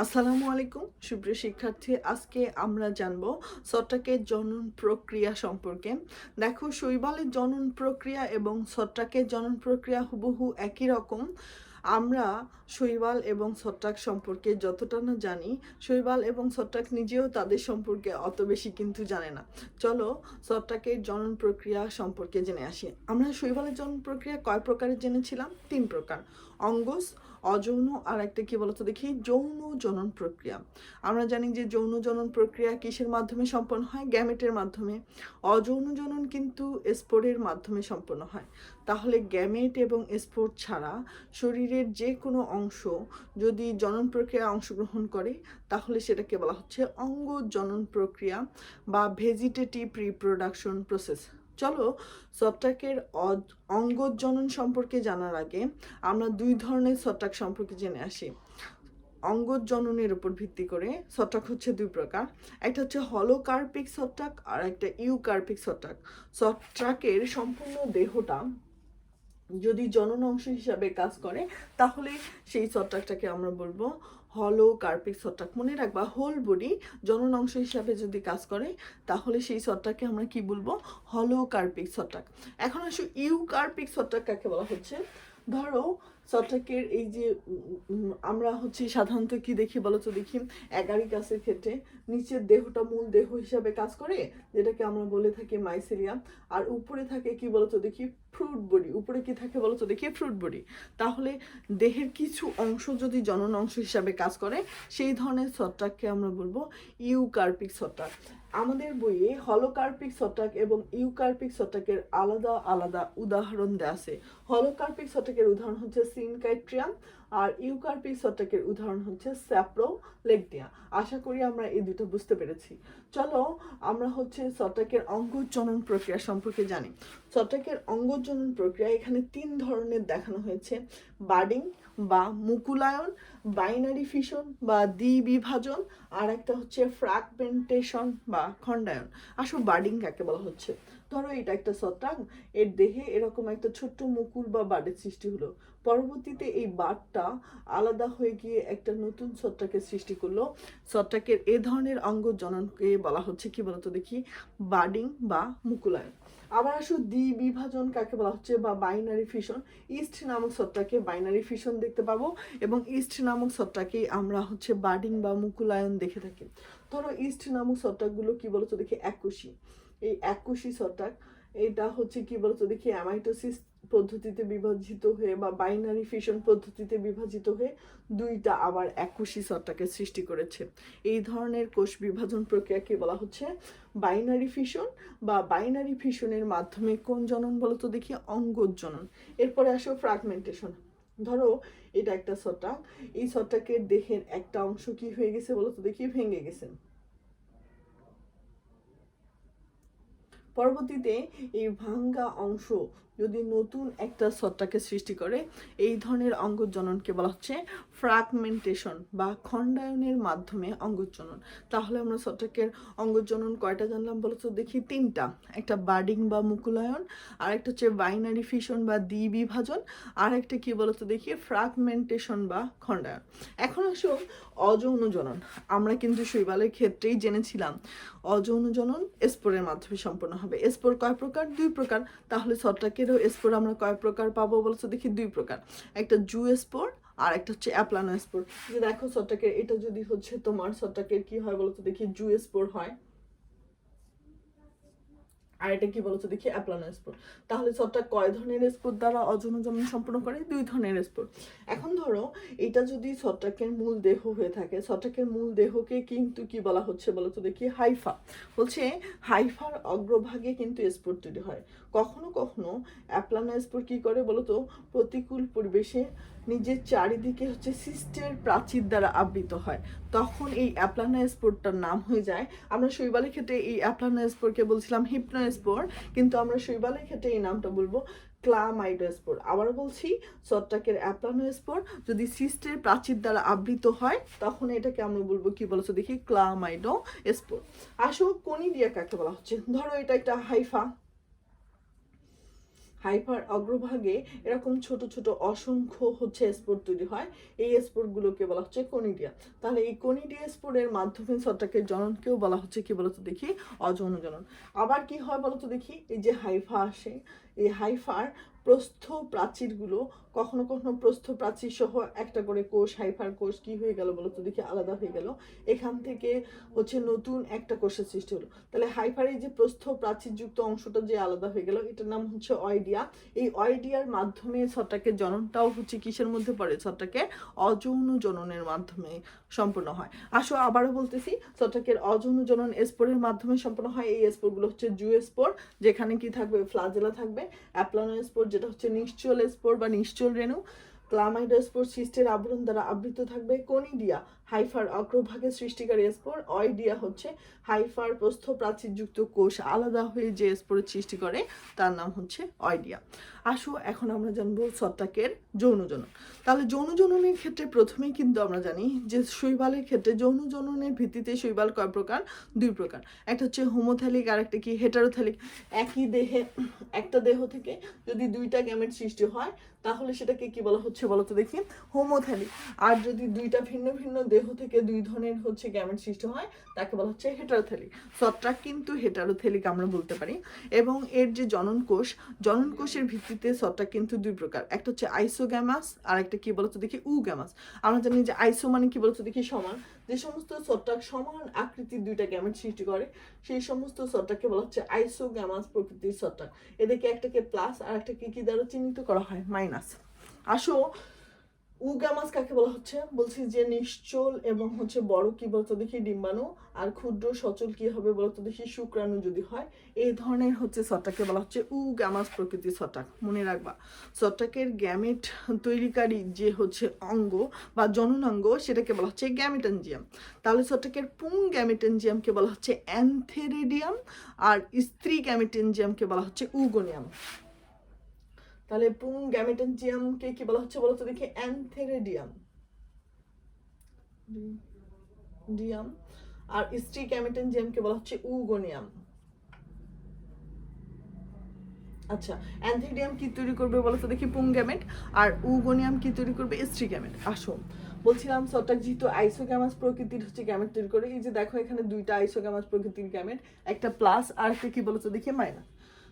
আসসালামু আলাইকুম, সুপ্রিয় শিক্ষার্থী। আজকে আমরা জানব ছত্রাকের জনন প্রক্রিয়া সম্পর্কে। দেখো, শৈবালের জনন প্রক্রিয়া এবং ছত্রাকের জনন প্রক্রিয়া হুবহু একই রকম। আমরা শৈবাল এবং ছত্রাক সম্পর্কে যতটা না জানি, শৈবাল এবং ছত্রাক নিজেও তাদের সম্পর্কে অত বেশি কিন্তু জানে না। চলো ছত্রাকের জনন প্রক্রিয়া সম্পর্কে জেনে আসি। আমরা শৈবালের জনন প্রক্রিয়া কয় প্রকারের জেনেছিলাম? তিন প্রকার। অঙ্গজ অযৌন আর একটা কি বলতো দেখি যৌন জনন প্রক্রিয়া। আমরা জানি যে যৌন জনন প্রক্রিয়া কিসের মাধ্যমে সম্পন্ন হয়? গ্যামেটের মাধ্যমে। অযৌন জনন কিন্তু স্পোরের মাধ্যমে সম্পন্ন হয়। তাহলে গ্যামেট এবং স্পোর ছাড়া শরীরের যে কোনো অংশ যদি জনন প্রক্রিয়ায় অংশগ্রহণ করে, তাহলে সেটাকে বলা হচ্ছে অঙ্গ জনন প্রক্রিয়া বা ভেজিটেটিভ রিপ্রোডাকশন প্রসেস চলো অ- অঙ্গজনন সম্পর্কে জানার আগে আমরা দুই ধরনের ছত্রাক সম্পর্কে জেনে আসি। অঙ্গজননের উপর ভিত্তি করে ছত্রাক হচ্ছে দুই প্রকার। একটা হচ্ছে হলোকার্পিক ছত্রাক আর একটা ইউকার্পিক ছত্রাক ছত্রাকের সম্পূর্ণ দেহটা যদি জনন অংশ হিসাবে কাজ করে, তাহলে সেই ছত্রাকটাকে আমরা বলব হলো কার্পিক ছত্রাক মনে রাখবা হোল বডি জনন অংশ হিসাবে যদি কাজ করে, তাহলে সেই ছত্রাককে আমরা কি বলব? হলো কার্পিক ছত্রাক এখন আসো ইউ কার্পিক ছত্রাক কাকে বলা হচ্ছে? ধরো ছত্রাকের এই যে আমরা হচ্ছে সাধারণত কি দেখি বলো তো দেখি অ্যাগারিকাসের ক্ষেত্রে নিচের দেহটা মূল দেহ হিসাবে কাজ করে, যেটাকে আমরা বলে থাকি মাইসেরিয়াম আর উপরে থাকে কি বলতো? দেখি ফ্রুট বডি উপরে কি থাকে বলতো? দেখি ফ্রুট বডি তাহলে দেহের কিছু অংশ যদি জনন অংশ হিসাবে কাজ করে, সেই ধরনের ছত্রাককে আমরা বলব ইউকার্পিক ছত্রাক আমাদের বইয়ে হলোকার্পিক শতক এবং ইউকার্পিক শতকের আলাদা আলাদা উদাহরণ দেওয়া আছে। হলোকার্পিক শতকের উদাহরণ হচ্ছে সিনকাইট্রিয়াম আর ইউকার্পিক ছত্রাকের উদাহরণ হচ্ছে স্যাপ্রো লেকটিয়া। আশা করি আমরা এই দুটো বুঝতে পেরেছি। চলো, আমরা হচ্ছে ছত্রাকের অঙ্গজনন প্রক্রিয়া সম্পর্কে জানি। ছত্রাকের অঙ্গজনন প্রক্রিয়া এখানে তিন ধরনের দেখানো হয়েছে। বাডিং বা মুকুলায়ন, বাইনারি ফিশন বা দ্বিবিভাজন আর একটা হচ্ছে ফ্র্যাগমেন্টেশন বা খণ্ডায়ন। আসো বাডিং কাকে বলা হচ্ছে? ধরো এটা একটা ছত্রাক এর দেহে এরকম একটা ছোট্ট মুকুল বা বাডের সৃষ্টি হলো। পরবর্তীতে এই বাডটা আলাদা হয়ে গিয়ে একটা নতুন ছত্রাকের সৃষ্টি করল। ছত্রাকের এ ধরনের অঙ্গ জননকে বলা হচ্ছে কি বলতো দেখি? বাডিং বা মুকুলায়ন। আবার আসো দ্বিবিভাজন কাকে বলা হচ্ছে বা বাইনারি ফিশন। ইস্ট নামক ছত্রাকে বাইনারি ফিশন দেখতে পাবো এবং ইস্ট নামক ছত্রাকে আমরা হচ্ছে বাডিং বা মুকুলায়ন দেখে থাকি। ধরো ইস্ট নামক ছত্রাকগুলো কি বলতো দেখি? একুশি। এই একুশি ছত্রাক এটা হচ্ছে কি বলতো দেখি অ্যামাইটোসিস পদ্ধতিতে বিভাজিত হয়ে বা বাইনারি ফিশন পদ্ধতিতে বিভাজিত হয়ে দুইটা আবার একুশি ছত্রাকের সৃষ্টি করেছে। এই ধরনের কোষ বিভাজন প্রক্রিয়াকে বলা হচ্ছে? বাইনারি ফিশন বা বাইনারি ফিশনের মাধ্যমে কোন জনন বলতো দেখি? অঙ্গজনন এরপরে আসো ফ্র্যাগমেন্টেশন ধরো এটা একটা ছত্রাক এই ছত্রাকের দেহের একটা অংশ কি হয়ে গেছে বলতো দেখি? ভেঙে গেছে। পরবর্তীতে এই ভাঙ্গা অংশ যদি নতুন একটা ছত্রাকে সৃষ্টি করে, এই ধরনের অঙ্গজননকে বলা হচ্ছে ফ্র্যাগমেন্টেশন বা খণ্ডায়নের মাধ্যমে অঙ্গজনন তাহলে আমরা ছত্রাকের অঙ্গজনন কয়টা জানলাম বলতো? দেখি তিনটা। একটা বাডিং বা মুকুলায়ন আর একটা হচ্ছে বাইনারি ফিশন বা দ্বিবিভাজন আর একটা কি বলতো? দেখি ফ্র্যাগমেন্টেশন বা খণ্ডায়ন। এখন আসো অযৌন জনন। আমরা কিন্তু শৈবালের ক্ষেত্রেই জেনেছিলাম, অযৌন জনন স্পোরের মাধ্যমে সম্পন্ন হবে। স্পোর কয় প্রকার? দুই প্রকার। তাহলে ছত্রাকেরও স্পোর আমরা কয় প্রকার পাবো বলছো? দেখি দুই প্রকার। একটা জু স্পোর আর একটা হচ্ছে অ্যাপ্লানো স্পোর যে দেখো ছত্রাকের এটা যদি হচ্ছে তোমার ছত্রাকের কি হয় বলতো? দেখি জু স্পোর হয়। আর এটা কি বলতো, দেখি অ্যাপ্লানো স্পোর তাহলে সবটা কয় ধরনের স্পোর্ট দ্বারা অযৌন জমিন সম্পন্ন করে? দুই ধরনের স্পোর্ট এখন ধরো, এটা যদি ছত্রাকের মূল দেহ হয়ে থাকে ছত্রাকের মূল দেহকে কিন্তু কি বলা হচ্ছে বলতো, দেখি হাইফা। বলছে হাইফার অগ্রভাগে কিন্তু স্পোর্ট তৈরি হয়। কখনো কখনো অ্যাপ্লানো স্পোর কি করে বলতো? প্রতিকূল পরিবেশে নিজের চারিদিকে হচ্ছে সিস্টের প্রাচীর দ্বারা আবৃত হয়। তখন এই অ্যাপ্লানো স্পোরটার নাম হয়ে যায়। আমরা শৈবালের ক্ষেত্রে এই অ্যাপ্লানো স্পোরকে বলছিলাম হিপনো স্পোর কিন্তু আমরা শৈবালের ক্ষেত্রে এই নামটা বলব ক্লামাইডোস্পোর আবার বলছি ছত্রাকের অ্যাপ্লানোস্পোর যদি সিস্টের প্রাচীর দ্বারা আবৃত হয়, তখন এটাকে আমরা বলব কি বলছো দেখি ক্লামাইডো স্পোর আসো কনিডিয়া কাকে বলা হচ্ছে? ধরো এটা একটা হাইফা। হাইফার অগ্রভাগে এরকম ছোট ছোট অসংখ্য হচ্ছে স্পোর তৈরি হয়। এই স্পোর্টগুলোকে বলা হচ্ছে কনিডিয়া। তাহলে এই কনিডিয়া স্পোর্টের মাধ্যমে ছত্রাকের জননকেও বলা হচ্ছে কি বলতো দেখি? অজন জনন। আবার কি হয় বলতো দেখি? এই যে হাইফা আসে, এই হাইফার প্রস্থ প্রাচীরগুলো কখনো কখনো প্রস্থ প্রাচীর সহ একটা করে কোষ, হাইফার কোষ কি হয়ে গেল বলতো দেখি, আলাদা হয়ে গেল। এখান থেকে হচ্ছে নতুন একটা কোষের সৃষ্টি হলো। তাহলে হাইফার এই যে প্রস্থ প্রাচীরযুক্ত অংশটা যে আলাদা হয়ে গেল, এটার নাম হচ্ছে অয়ডিয়া। এই অয়ডিয়ার মাধ্যমে ছটাকে জননটাও হচ্ছে কিসের মধ্যে পড়ে? ছটাকে অযৌন জননের মাধ্যমে সম্পন্ন হয়। আসো আবারও বলতেছি ছটাকের অযৌন জনন স্পোরের মাধ্যমে সম্পন্ন হয়। এই স্পোরগুলো হচ্ছে জু স্পোর যেখানে কি থাকবে? ফ্লাজেলা থাকবে। অ্যাপ্লানো স্পোর যেটা হচ্ছে নিশ্চল স্পোর বা নিশ্চল রেণু। ক্লামাইডোস্পোর সিস্টের আবরণ দ্বারা আবৃত থাকবে কনিডিয়া হাইফার অগ্রভাগে সৃষ্টিকারী স্পোর অয়ডিয়া হচ্ছে হাইফার প্রস্থ প্রাচীরযুক্ত কোষ আলাদা হয়ে যে স্পোরের সৃষ্টি করে, তার নাম হচ্ছে অয়ডিয়া আসো, এখন আমরা জানব ছত্রাকের যৌন জনন তাহলে যৌন জননের ক্ষেত্রে প্রথমেই কিন্তু আমরা জানি যে শৈবালের ক্ষেত্রে যৌন জননের ভিত্তিতে শৈবাল কয় প্রকার? দুই প্রকার। একটা হচ্ছে হোমোথ্যালিক, আর একটা কি? হেটারোথ্যালিক। একই দেহে, একটা দেহ থেকে যদি দুইটা গ্যামেট সৃষ্টি হয়, তাহলে সেটাকে কি বলা হচ্ছে বলো তো দেখি? হোমোথ্যালিক। আর যদি দুইটা ভিন্ন ভিন্ন দেহ থেকে দুই ধরনের হচ্ছে গ্যামেট সৃষ্টি হয়, তাকে বলা হচ্ছে হেটারোথ্যালিক ছত্রাক কিন্তু হেটারোথ্যালিক আমরা বলতে পারি। এবং এর যে জনন কোষ, জনন কোষের ভিত্তিতে ছত্রাক কিন্তু দুই প্রকার। একটা হচ্ছে আইসোগ্যামাস আর একটা কি বলতো দেখি? উগ্যামাস আমরা জানি যে আইসো মানে কি বলতো দেখি? সমান। যে সমস্ত ছত্রাক সমান আকৃতির দুইটা গ্যামেট সৃষ্টি করে, সেই সমস্ত ছত্রাককে বলা হচ্ছে আইসোগ্যামাস প্রকৃতির ছত্রাক এদেরকে একটাকে প্লাস আর একটাকে কি দ্বারা চিহ্নিত করা হয়? মাইনাস আসো উগামাস কাকে বলা হচ্ছে? বলছি যে নিশ্চল এবং হচ্ছে বড় কি বলতো দেখি ডিম্বাণু? আর ক্ষুদ্র সচল কি হবে বলতো দেখি শুক্রাণু যদি হয়? এই ধরনের হচ্ছে ছত্রাককে বলা হচ্ছে উগামাস প্রকৃতি ছত্রাক। মনে রাখবা, ছত্রাকের গ্যামেট তৈরিকারী যে হচ্ছে অঙ্গ বা জননাঙ্গ সেটাকে বলা হচ্ছে গ্যামেটেনজিয়াম। তাহলে ছত্রাকের পুং গ্যামেটেনজিয়ামকে বলা হচ্ছে অ্যান্থেরিডিয়াম আর স্ত্রী গ্যামেটেনজিয়ামকে বলা হচ্ছে উগোনিয়াম। তাহলে পুং গ্যামেটেনজিয়ামকে কি বলা হচ্ছে বলতো দেখি? অ্যান্থেরেডিয়াম। ডিয়াম। আর স্ত্রী গ্যামেটেনজিয়ামকে বলা হচ্ছে উগোনিয়াম। আচ্ছা অ্যান্থেরিডিয়াম কি তৈরি করবে বলতো দেখি পুং গ্যামেট আর উগোনিয়াম কি তৈরি করবে স্ত্রী গ্যামেট আসো। বলছিলাম ছত্রাক যেহেতু আইসোগ্যামাস প্রকৃতির হচ্ছে গ্যামেট তৈরি করে। এই যে দেখো এখানে দুইটা আইসোগ্যামাস প্রকৃতির গ্যামেট একটা প্লাস আর একটা কি বলতো দেখি মাইনাস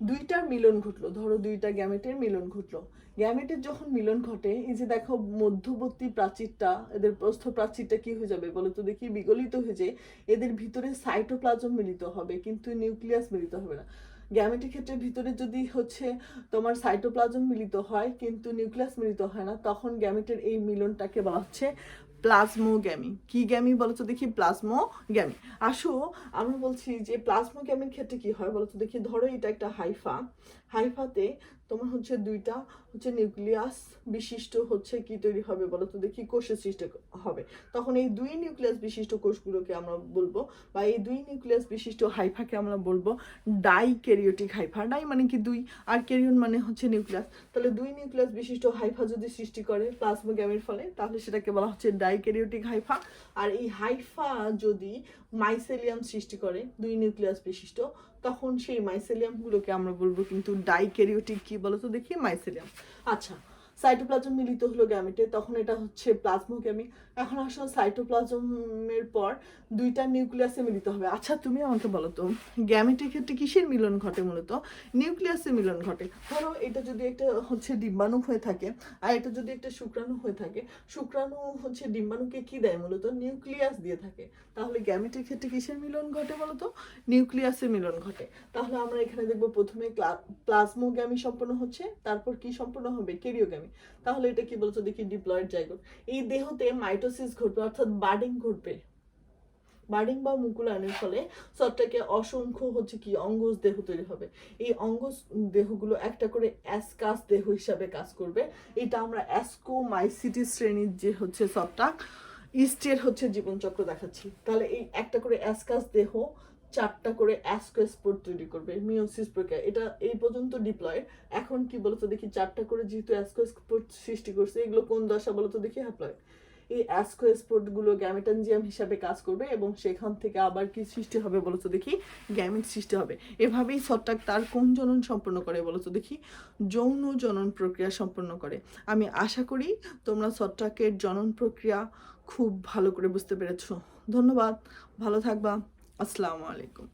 দুইটার মিলন ঘটলো, ধরো দুইটা গ্যামেটের মিলন ঘটলো। গ্যামেটের যখন মিলন ঘটে, এই যে দেখো মধ্যবর্তী প্রাচীরটা, এদের প্রস্থ প্রাচীরটা কি হয়ে যাবে বলো তো দেখি, বিগলিত হয়ে যায় এদের ভিতরে সাইটোপ্লাজম মিলিত হবে, কিন্তু নিউক্লিয়াস মিলিত হবে না। গ্যামেটের ক্ষেত্রে ভিতরে যদি হচ্ছে তোমার সাইটোপ্লাজম মিলিত হয়, কিন্তু নিউক্লিয়াস মিলিত হয় না, তখন গ্যামেটের এই মিলনটাকে বলা হচ্ছে প্লাজমোগ্যামি কি গ্যামি বলো তো দেখি? প্লাজমোগ্যামি আসো, আমরা বলছি যে প্লাজমোগ্যামির ক্ষেত্রে কি হয় বলো তো দেখি? ধরো এটা একটা হাইফা। হাইফাতে তোমার হচ্ছে দুইটা হচ্ছে নিউক্লিয়াস বিশিষ্ট হচ্ছে কি তৈরি হবে বলো তো দেখি? কোষের সৃষ্টি হবে। তখন এই দুই নিউক্লিয়াস বিশিষ্ট কোষগুলোকে আমরা বলব বা এই দুই নিউক্লিয়াস বিশিষ্ট হাইফাকে আমরা বলব ডাই ক্যারিওটিক হাইফা। ডাই মানে কি দুই? আর ক্যারিয়ন মানে হচ্ছে নিউক্লিয়াস। তাহলে দুই নিউক্লিয়াস বিশিষ্ট হাইফা যদি সৃষ্টি করে প্লাজমোগ্যামের ফলে, তাহলে সেটাকে বলা হচ্ছে ডাইক্যারিওটিক হাইফা। আর এই হাইফা যদি মাইসেলিয়াম সৃষ্টি করে, দুই নিউক্লিয়াস বিশিষ্ট, তখন সেই মাইসেলিয়ামগুলোকে আমরা বলব কিন্তু ডাইক্যারিওটিক কি বলতো দেখি? মাইসেলিয়াম আচ্ছা সাইটোপ্লাজম মিলিত হলো গ্যামেটে তখন এটা হচ্ছে প্লাজমোগ্যামি এখন আসলে সাইটোপ্লাজমের পর দুইটা নিউক্লিয়াসে মিলিত হবে। আচ্ছা তুমি আমাকে বলো তো গ্যামেটের ক্ষেত্রে কিসের মিলন ঘটে মূলত? নিউক্লিয়াসে মিলন ঘটে। ধরো, এটা যদি একটা হচ্ছে ডিম্বাণু হয়ে থাকে, আর এটা যদি একটা শুক্রাণু হয়ে থাকে, শুক্রাণু হচ্ছে ডিম্বাণুকে কি দেয় মূলত? নিউক্লিয়াস দিয়ে থাকে। তাহলে গ্যামেটের ক্ষেত্রে কিসের মিলন ঘটে বলতো? নিউক্লিয়াসের মিলন ঘটে। তাহলে আমরা এখানে দেখব প্রথমে প্লাজমোগ্যামি সম্পন্ন হচ্ছে, তারপর কি সম্পন্ন হবে? কেরিওগ্যামি তাহলে এটা কি বলতো দেখি ডিপ্লয়েড জাইগোট এই দেহতে মাইটোসিস ঘটবে, অর্থাৎ বার্ডিং ঘটবে। বার্ডিং বা মুকুলায়নের ফলে সবটাকে অসংখ্য হচ্ছে কি অঙ্গজ দেহ তৈরি হবে। এই অঙ্গজ দেহগুলো একটা করে অ্যাসকাস দেহ হিসাবে কাজ করবে। এটা আমরা অ্যাসকোমাইসিটিস শ্রেণির যে হচ্ছে সবটা ইস্টের হচ্ছে জীবনচক্র দেখাচ্ছি। তাহলে এই একটা করে অ্যাসকাস দেহ চারটা করে অ্যাসকোস্পোর তৈরি করবে মিওসিস প্রক্রিয়া। এটা এই পর্যন্ত ডিপ্লয়েড এখন কি বলতো দেখি চারটা করে যেহেতু অ্যাসকোস্পোর সৃষ্টি করছে, এগুলো কোন দশা বলতো দেখি হ্যাপ্লয়েড এই অ্যাসকোস্পোর্টগুলো গ্যামেটানজিয়াম হিসাবে কাজ করবে এবং সেখান থেকে আবার কি সৃষ্টি হবে বলো তো দেখি গ্যামেট সৃষ্টি হবে। এভাবেই ছত্রাক তার কোন জনন সম্পন্ন করে বলো তো দেখি, যৌন জনন প্রক্রিয়া সম্পন্ন করে। আমি আশা করি তোমরা ছত্রাকের জনন প্রক্রিয়া খুব ভালো করে বুঝতে পেরেছ। ধন্যবাদ, ভালো থাকবা। আসসালামু আলাইকুম।